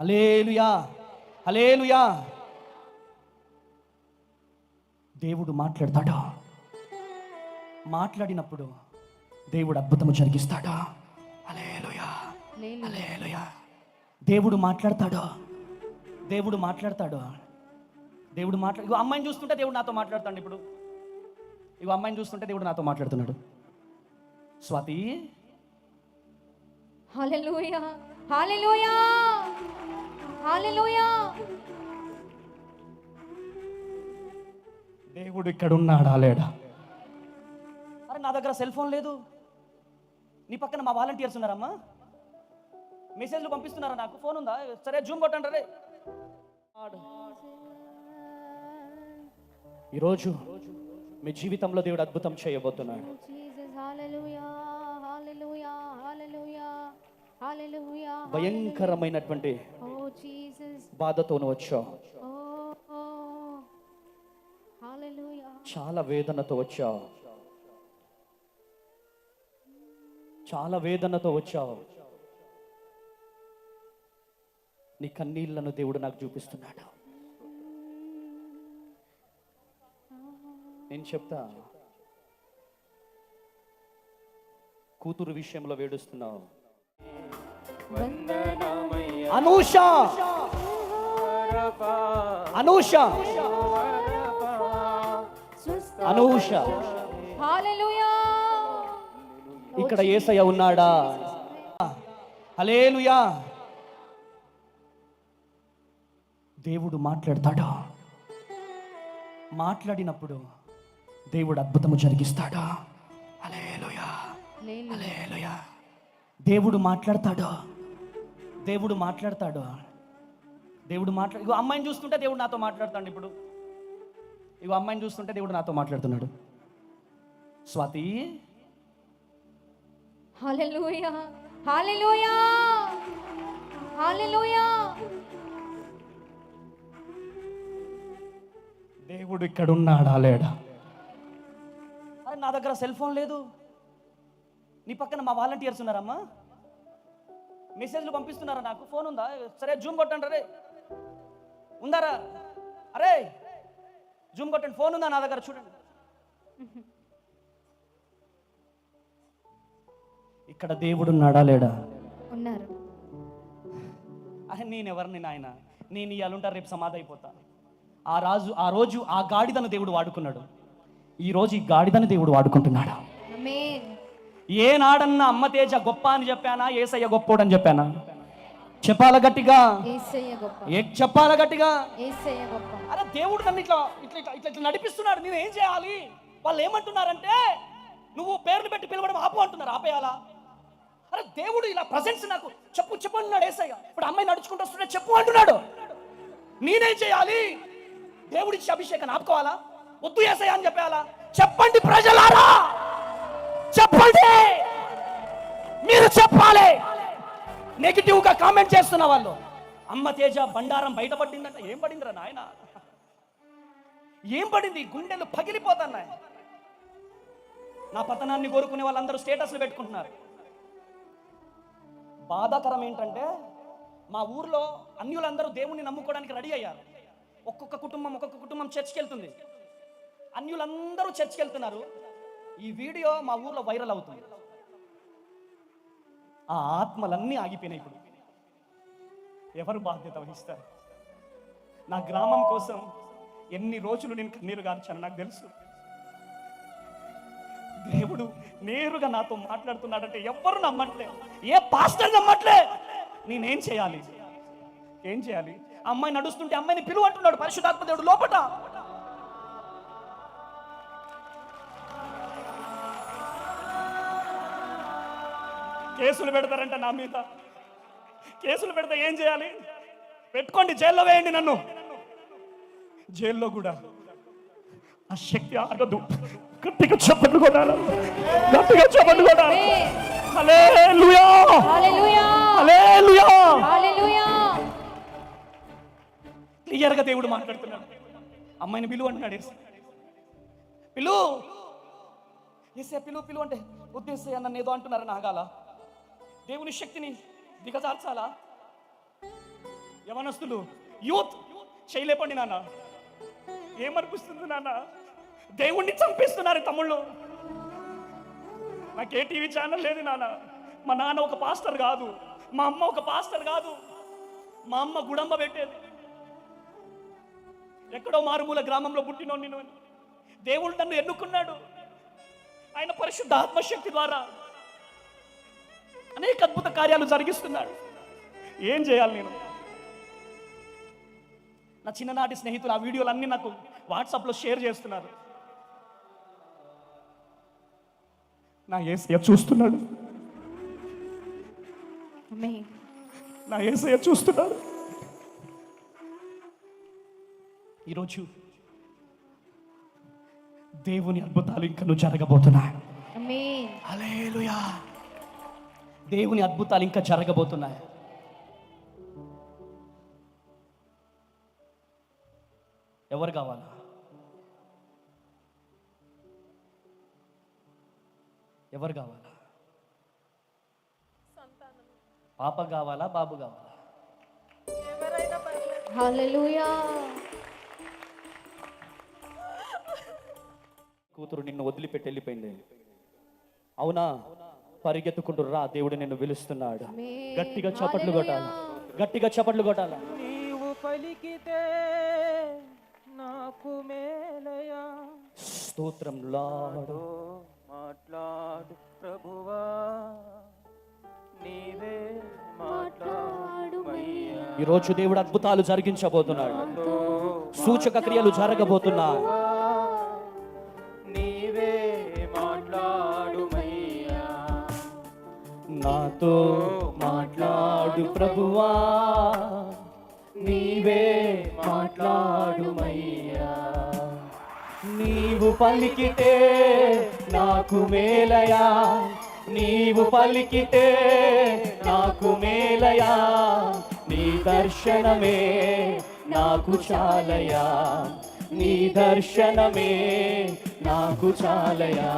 Hallelujah hallelujah దేవుడు మాట్లాడతాడా? మాట్లాడినప్పుడు దేవుడు అద్భుతము జరిగిస్తాడా? హలేలుయా హలేలుయా దేవుడు మాట్లాడతాడా? దేవుడు మాట్లాడతాడు? దేవుడు మాట్లా ఇగో అమ్మాయిని చూస్తుంటే దేవుడు నాతో మాట్లాడతాడు ఇప్పుడు. ఇగో అమ్మాయిని చూస్తుంటే దేవుడు నాతో మాట్లాడుతున్నాడు. స్వాతి. హల్లెలూయా హల్లెలూయా. దేవుడు ఇక్కడ ఉన్నాడా లేడా? అరే నా దగ్గర సెల్ ఫోన్ లేదు. నీ పక్కన మా వాలంటీర్స్ ఉన్నారమ్మా. మెసేజ్లు పంపిస్తున్నారా నాకు? ఫోన్ ఉందా? సరే జూమ్ కొట్టండి రే ఈరోజు మీ జీవితంలో దేవుడు అద్భుతం చేయబోతున్నాడు. హల్లెలూయా భయంకరమైనటువంటి బాధతోను వచ్చావు. చాలా వేదనతో వచ్చావు. చాలా వేదనతో వచ్చావు. నీ కన్నీళ్ళను దేవుడు నాకు చూపిస్తున్నాడు. నేను చెప్తా. కూతురు విషయంలో వేడుస్తున్నావు. అనూష! అనూష. అనూష. హల్లెలూయా ఇక్కడ ఏసయ్య ఉన్నాడా? హలేలుయా. దేవుడు మాట్లాడతాడా? మాట్లాడినప్పుడు దేవుడు అద్భుతము జరిగిస్తాడా? దేవుడు మాట్లాడతాడా? దేవుడు మాట్లాడతాడా? దేవుడు మాట్లా ఇగో అమ్మాయిని చూస్తుంటే దేవుడు నాతో మాట్లాడతాడు ఇప్పుడు. ఇగో అమ్మాయిని చూస్తుంటే దేవుడు నాతో మాట్లాడుతున్నాడు. స్వాతి. హల్లెలూయా హల్లెలూయా హల్లెలూయా దేవుడు ఇక్కడ ఉన్నాడా లేడా? అరే నా దగ్గర సెల్ ఫోన్ లేదు. నీ పక్కన మా వాలంటీర్స్ ఉన్నారమ్మా. మెసేజ్లు పంపిస్తున్నారా నాకు? ఫోన్ ఉందా? సరే జూమ్ కొట్టండి రే. ఉందారా? అరే జూమ్ కొట్టండి. ఫోన్ ఉందా నా దగ్గర? చూడండి. ఇక్కడ దేవుడు ఉన్నాడా లేడా? ఉన్నారు. అరే నేను ఎవరిని నాయన? నేను ఇవాళ ఉంటా రేపు సమాధి అయిపోతా ఆ రాజు ఆ రోజు ఆ గాడిదను దేవుడు వాడుకున్నాడు. ఈ రోజు ఈ గాడిదను దేవుడు వాడుకుంటున్నాడు? ఆమేన్. ఏనాడన్నా అమ్మ తేజ గొప్ప అని చెప్పానా? ఏసయ్య గొప్పోడని చెప్పానా? చెప్పాల గట్టిగా చెప్పాల గట్టిగా అరే దేవుడు నన్ను ఇట్లా ఇట్లా ఇట్లా ఇట్లా ఇట్లా నడిపిస్తున్నాడు. నేను ఏం చేయాలి? వాళ్ళు ఏమంటున్నారంటే నువ్వు పేర్లు పెట్టి పిలవడం ఆపు అంటున్నారు ఆపేయాలా? అరే దేవుడు ఇలా ప్రజెన్స్ నాకు చెప్పు చెప్పు అంటున్నాడు ఏసయ్య. ఇప్పుడు అమ్మాయి నడుచుకుంటూ వస్తుంటే చెప్పు అంటున్నాడు. నేనేం చేయాలి? దేవుడిచ్చి అభిషేకం ఆపుకోవాలా? వద్దు ఏసయ్య అని చెప్పేయాలా? చెప్పండి ప్రజలారా! చెప్పండి! మీరు చెప్పాలి! నెగిటివ్గా కామెంట్ చేస్తున్న వాళ్ళు. అమ్మ తేజ బండారం బయటపడిందంట ఏం పడిందిరా నాయన? ఏం పడింది? గుండెలు పగిలిపోతున్నాయి. నా పతనాన్ని కోరుకునే వాళ్ళందరూ స్టేటస్లు పెట్టుకుంటున్నారు. బాధాకరం ఏంటంటే మా ఊర్లో అన్యులందరూ దేవుణ్ణి నమ్ముకోవడానికి రెడీ అయ్యారు. ఒక్కొక్క కుటుంబం ఒక్కొక్క కుటుంబం చర్చ్కి వెళ్తుంది. అన్యులందరూ చర్చ్కి వెళ్తున్నారు. ఈ వీడియో మా ఊర్లో వైరల్ అవుతుంది. ఆ ఆత్మలన్నీ ఆగిపోయినాయి ఇప్పుడు. ఎవరు బాధ్యత వహిస్తారు? నా గ్రామం కోసం ఎన్ని రోజులు నేను కన్నీరు గార్చాను నాకు తెలుసు. దేవుడు నేరుగా నాతో మాట్లాడుతున్నాడంటే ఎవ్వరు నమ్మట్లే. ఏ పాస్టర్ నమ్మట్లే. నేనేం చేయాలి? ఏం చేయాలి? అమ్మాయి నడుస్తుంటే అమ్మాయిని పిలువంటున్నాడు పరిశుధాత్మ దేవుడు లోపట. కేసులు పెడతారంట నా మీద. కేసులు పెడితే ఏం చేయాలి? పెట్టుకోండి జైల్లో వేయండి నన్ను. జైల్లో కూడా. ఆ శక్తి ఆగదు. గట్టిగా చెప్పండి కొట్టాలి. గట్టిగా చెప్పండి హల్లెలూయా. క్లియర్గా దేవుడు మాట్లాడుతున్నాడు. అమ్మాయిని పిలువు అంటున్నాడు. పిలు ఏసే పిలువు పిలువు అంటే ఉద్దేశం నన్ను ఏదో అంటున్నారు నాగాల దేవుని శక్తిని దిగజార్చాలా? యవనస్తులు యూత్ చేయలేపండి నాన్న. ఏమనిపిస్తుంది నాన్న? దేవుణ్ణి చంపిస్తున్నారు తమ్ముళ్ళు. నాకే టీవీ ఛానల్ లేదు నాన్న. మా నాన్న ఒక పాస్టర్ కాదు. మా అమ్మ ఒక పాస్టర్ కాదు. మా అమ్మ గుడంబ పెట్టేది. ఎక్కడో మారుమూల గ్రామంలో పుట్టినో నేను దేవుడు నన్ను ఎన్నుకున్నాడు. ఆయన పరిశుద్ధ ఆత్మశక్తి ద్వారా. అనేక అద్భుత కార్యాలు జరిగిస్తున్నాడు. ఏం చేయాలి నేను? నా చిన్ననాటి స్నేహితులు ఆ వీడియోలు అన్నీ నాకు వాట్సాప్లో షేర్ చేస్తున్నారు. నా ఏసయ్య చూస్తున్నాడు. నా ఏసయ్య చూస్తున్నాడు. ఈరోజు దేవుని అద్భుతాలు జరగబోతున్నాయి. ఆమేన్ హల్లెలూయా. దేవుని అద్భుతాలు ఇంకా జరగబోతున్నాయి. ఎవరు కావాలా? ఎవరు కావాలా? పాప కావాలా? బాబు కావాలా? హల్లెలూయా. కూతురు నిన్ను వదిలిపెట్టి వెళ్ళిపోయింది. అవునా? పరిగెత్తుకుంటూ రా దేవుడు నిన్ను పిలుస్తున్నాడు. గట్టిగా చప్పట్లు కొట్టాలి? గట్టిగా చప్పట్లు కొట్టాలా? నీవు పలికితే నాకు మేలయా? స్తోత్రం లాడు. మాట్లాడు ప్రభువా. నీవే మాట్లాడు ఈరోజు దేవుడు అద్భుతాలు జరిగించబోతున్నాడు. సూచక క్రియలు జరగబోతున్నాయి. ప్రభువా నీవే మాట్లాడుమయ్యా. నీవు పలికితే నాకు మేలయా. నీవు పలికితే నాకు మేలయా. నీ దర్శనమే నాకు చాలయా. నీ దర్శనమే నాకు చాలయా.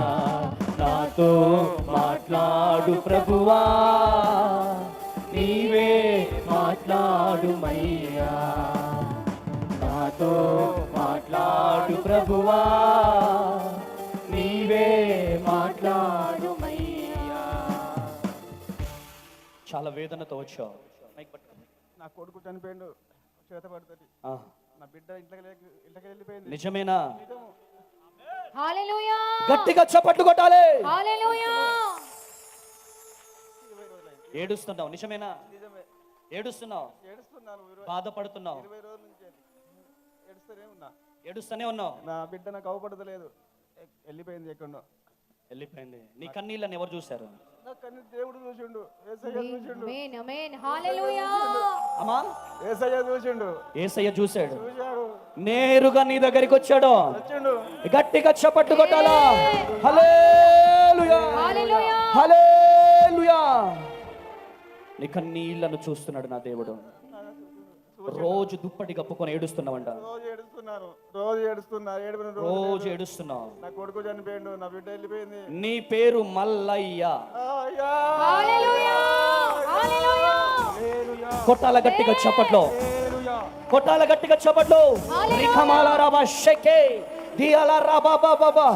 నాతో మాట్లాడు ప్రభువా. నీవే మాట్లాడుమయ్యా. నాతో మాట్లాడు ప్రభువా. నీవే మాట్లాడుమయ్యా. చాలా వేదనతో వచ్చావు. నా కొడుకు చనిపోయిండు. చేత పడుతుంది. ఆ, నా బిడ్డ ఇంట్లోకి లేక- ఇంట్లోకి వెళ్ళిపోయింది. నిజమేనా? హల్లెలూయా గట్టిగా చప్పట్లు కొట్టాలి. హల్లెలూయా ఏడుస్తున్నావు నిజమేనా? నిజమే ఏడుస్తున్నావు. బాధపడుతున్నావు. ఇరవై రోజుల నుంచి ఏడుస్తూనే ఉన్నా. ఏడుస్తూనే ఉన్నావు. నా బిడ్డ నాకు అవపడతలేదు. వెళ్ళిపోయింది ఎక్కడో వెళ్ళిపోయింది. నీ కన్నీళ్ళని ఎవరు చూశారు? దేవుడు చూసిండు. అమ్మా. ఏసయ్య చూసిండు. ఏసయ్య చూశాడు. నేరుగా నీ దగ్గరికి వచ్చాడు. వచ్చిండు. గట్టిగా చప్పట్లు కొట్టాలా? హల్లెలూయా హల్లెలూయా హల్లెలూయా నీ కన్నీళ్ళను చూస్తున్నాడు నా దేవుడు. రోజు దుప్పటి కప్పుకొని ఏడుస్తున్నావంట. రోజు ఏడుస్తున్నాను. రోజు ఏడుస్తున్నా. ఏడుపున రోజు ఏడుస్తున్నావు. నా కొడుకు చనిపోయిండు నా బిడ్డ వెళ్ళిపోయింది. నీ పేరు మల్లయ్య. అయ్యా! హల్లెలూయా! హల్లెలూయా! హల్లెలూయా, కొట్టాల గట్టిగా చప్పట్లో. హల్లెలూయా. కొట్టాల గట్టిగా చప్పట్లు. హల్లెలూయా. రిఖమాల రాబా షెకే. దియాల రాబా బాబా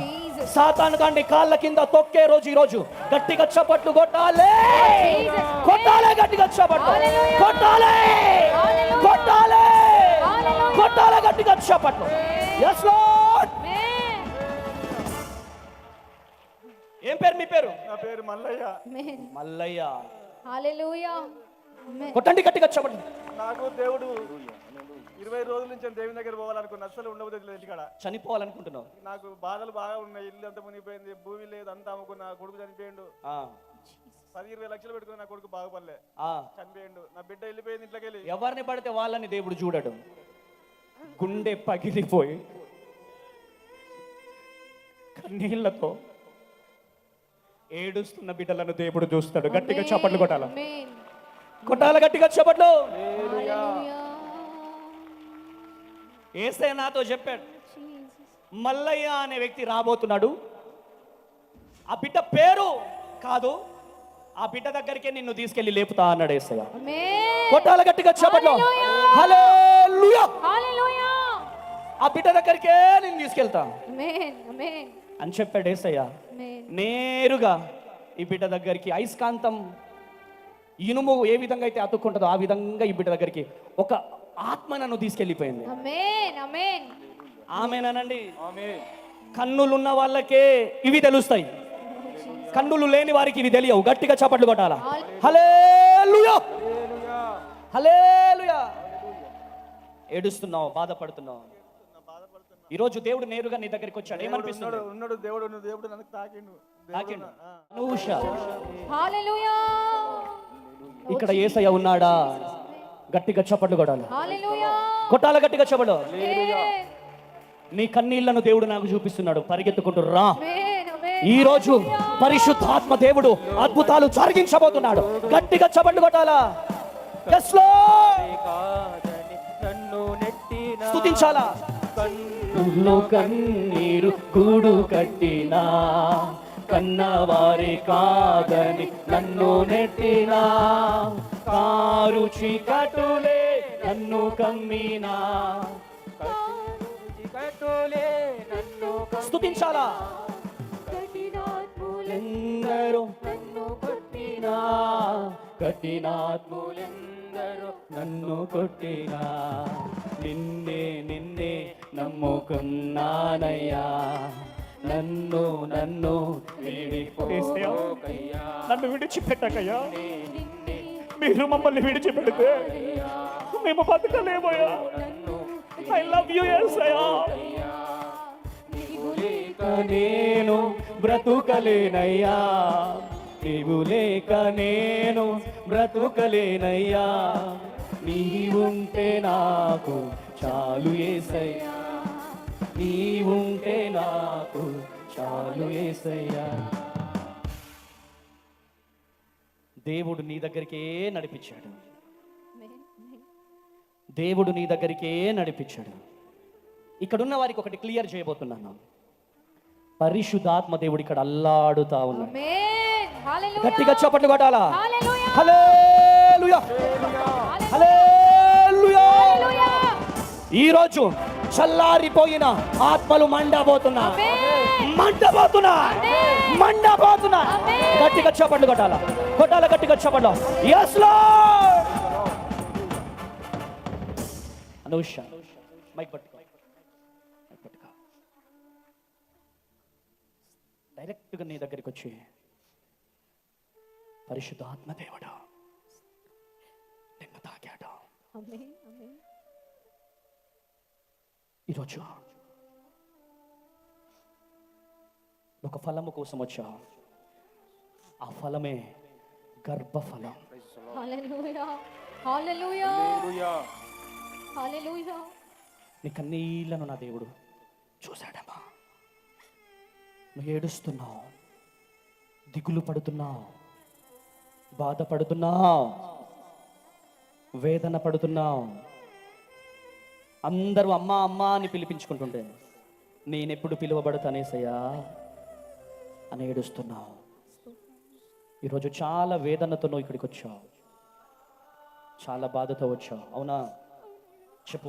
సాతాను గాండి కాళ్ళ కింద తొక్కే రోజు ఈ రోజు. గట్టిగా చప్పట్లు కొట్టాలే. కొట్టాలే గట్టిగా చప్పట్లు. హల్లెలూయా. కొట్టాలే. హల్లెలూయా. కొట్టాలే. హల్లెలూయా. కొట్టాలే గట్టిగా చప్పట్లు. ఎస్ లార్డ్ ఏం పేరు మీ పేరు? నా పేరు మల్లయ్య. మల్లయ్య. హల్లెలూయా కొట్టండి గట్టిగా చప్పట్లు. నాకు దేవుడు ఇరవై రోజుల నుంచి దేవుని దగ్గర పోవాలనుకున్నా. అస్సలు ఉండబోతుంది లేదు ఇంటికాడ. చనిపోవాలనుకుంటున్నావు? నాకు బాధలు బాగా ఉన్నాయి. ఇల్లు అంతా మునిగిపోయింది. భూమి లేదు. అంతా అమ్ముకున్నా. కొడుకు చనిపోయిండు. ఆ, పది ఇరవై లక్షలు పెట్టుకుని నా కొడుకు బాగుపడలే. ఆ. చనిపోయిండు. నా బిడ్డ వెళ్ళిపోయింది ఇంట్లోకి వెళ్ళి ఎవరిని పడితే వాళ్ళని దేవుడు చూడడు. గుండె పగిలిపోయి కన్నీళ్ళతో ఏడుస్తున్న బిడ్డలను దేవుడు చూస్తాడు. గట్టిగా చప్పట్లు కొట్టాల? ఆమేన్ కొట్టాల? గట్టిగా చప్పట్లు? హల్లెలూయా. ఏసే నాతో చెప్పాడు మల్లయ్య అనే వ్యక్తి రాబోతున్నాడు. ఆ బిడ్డ పేరు కాదు ఆ బిడ్డ దగ్గరికే నిన్ను తీసుకెళ్ళి లేపుతా అన్నాడు ఏసయ్య. కొట్టాల గట్టిగా చెప్పట్లో? హల్లెలూయా! ఆ బిడ్డ దగ్గరికే నేను తీసుకెళ్తా. అని చెప్పాడు ఏసయ్య. నేరుగా ఈ బిడ్డ దగ్గరికి అయస్కాంతం ఇనుము ఏ విధంగా అయితే అతుక్కుంటుందో ఆ విధంగా ఈ బిడ్డ దగ్గరికి ఒక ఆత్మ నన్ను తీసుకెళ్ళిపోయింది. ఆమేన్ ఆమేన్ ఆమెనండి ఆమె కన్నులు ఉన్న వాళ్ళకే ఇవి తెలుస్తాయి. కన్నులు లేని వారికి ఇవి తెలియవు. గట్టిగా చప్పట్లు కొట్టాలా? హల్లెలూయా! హల్లెలూయా! ఏడుస్తున్నావు బాధపడుతున్నావు. ఈరోజు దేవుడు నేరుగా నీ దగ్గరికి వచ్చాడు. ఏమనిపిస్తుంది? ఉన్నాడు దేవుడు ఉన్నాడు, దేవుడు నన్ను తాకిండు. తాకిండు. ఇక్కడ ఏసయ్య ఉన్నాడా? గట్టిగా చప్పట్లు కొట్టాలి. హల్లెలూయా. కొట్టాల గట్టిగా చెప్పడు ఆమేన్ నీ కన్నీళ్ళను దేవుడు నాకు చూపిస్తున్నాడు. పరిగెత్తుకుంటూ రా. ఈ రోజు పరిశుద్ధాత్మ దేవుడు అద్భుతాలు జరిగించబోతున్నాడు. గట్టిగా చప్పట్లు కొట్టాలా? స్తుతించాలా? కన్నీరు కూడు కట్టినా. కన్నవారి కాదని నన్ను నెట్టినా. కారు చీకటులే నన్ను కమ్మినా. కట్టులే నన్ను స్థుతించాలా కఠినాత్ములెందరో నన్ను కొట్టినా. కఠినాత్ములెందరో నన్ను కొట్టినా. నిన్నే నిన్నే నమ్ముకున్నానయ్యా. నన్ను నన్ను నన్ను విడిచిపెట్టకయ్యా. మీరు మమ్మల్ని విడిచిపెడితే మేము బతకలేమయ్యా. ఐ లవ్ యు అయ్యా లేక నేను బ్రతుకలేనయ్యా. నీవు లేక నేను బ్రతుకలేనయ్యా. నీ ఉంటే నాకు చాలు ఏసయ్యా నీ ఉంటే నాకు చాలు ఏసయ్యా. దేవుడు నీ దగ్గరికే నడిపించాడు. దేవుడు నీ దగ్గరికే నడిపించాడు. ఇక్కడున్న వారికి ఒకటి క్లియర్ చేయబోతున్నాను. పరిశుద్ధాత్మ దేవుడు ఇక్కడ అల్లాడుతా ఉన్నాడు. గట్టిగా చప్పట్లు కొట్టాలా? హల్లెలూయా. హల్లెలూయా. హల్లెలూయా. హల్లెలూయా. ఈ రోజు చల్లారిపోయిన ఆత్మలు మండబోతున్నా మండబోతున్నా మండబోతున్నా. గట్టిగా చప్పట్లు కొట్టాలా? కొట్టాల గట్టిగా చప్పట్లు ఎస్ అనూష మైక్ పట్టుకో. మైక్ పట్టుకో. డైరెక్ట్గా నీ దగ్గరికి వచ్చి పరిశుద్ధ ఆత్మదేవుడు నిన్ను తాకాడు. ఈరోజు ఒక ఫలము కోసం వచ్చావు ఆ ఫలమే గర్భఫలం. హల్లెలూయా హల్లెలూయా హల్లెలూయా హల్లెలూయా నీ కన్నీళ్ళను నా దేవుడు చూశాడమ్మా. నువ్వు ఏడుస్తున్నావు. దిగులు పడుతున్నావు. బాధపడుతున్నావు. వేదన పడుతున్నావు. అందరూ అమ్మా అమ్మా అని పిలిపించుకుంటుంటే నేనెప్పుడు పిలువబడతానేసయ్యా అని ఏడుస్తున్నావు. ఈరోజు చాలా వేదనతో నువ్వు ఇక్కడికి వచ్చావు చాలా బాధతో వచ్చావు. అవునా? చెప్పు.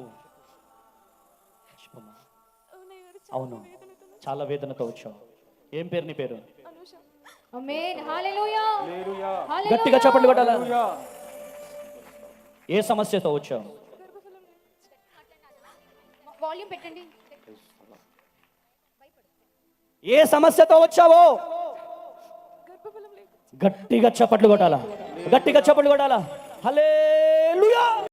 చెప్పమ్మా. అవును. చాలా వేదనతో వచ్చావు. ఏం పేరు నీ పేరు? ఆమేన్ హల్లెలూయా. హల్లెలూయా. గట్టిగా చప్పట్లు కొట్టాలా? హల్లెలూయా ఏ సమస్యతో వచ్చావు? వాల్యూమ్ పెట్టండి. ఏ సమస్యతో వచ్చావో? గట్టిగా చప్పట్లు కొట్టాలా? గట్టిగా చప్పట్లు కొట్టాలా? హలే